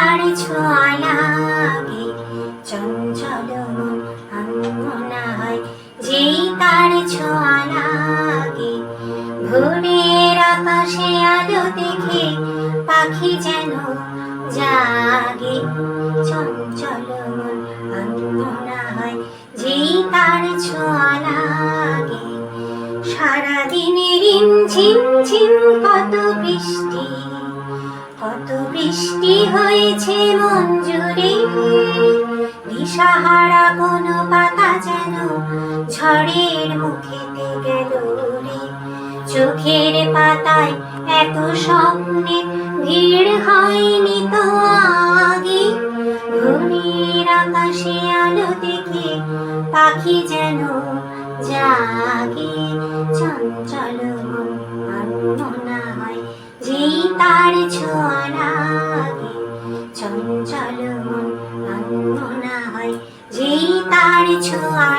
তার ছোঁয়া লাগে, চঞ্চল মনে হয় যেই তার ছোঁয়া লাগে ভোরের আকাশে আলো দেখে পাখি যেন জাগে। চঞ্চল মনে হয় যেই তার ছোঁয়া লাগে সারাদিনে রিম ঝিম ঝিম কত বৃষ্টি। কত বৃষ্টি হয়েছে মঞ্জুরে। দিশাহারা কোনো পাতা যেন ঝড়ের মুখেতে গেল রে। চোখের পাতায় এত স্বপ্নে ভিড় হয়নি তো আগে। ঘুমির আকাশে আলো দেখে পাখি যেন জাগে। চঞ্চল মন তার ছোঁয়া চঞ্চল মন আনমনা হয় যেই তার ছোঁয়া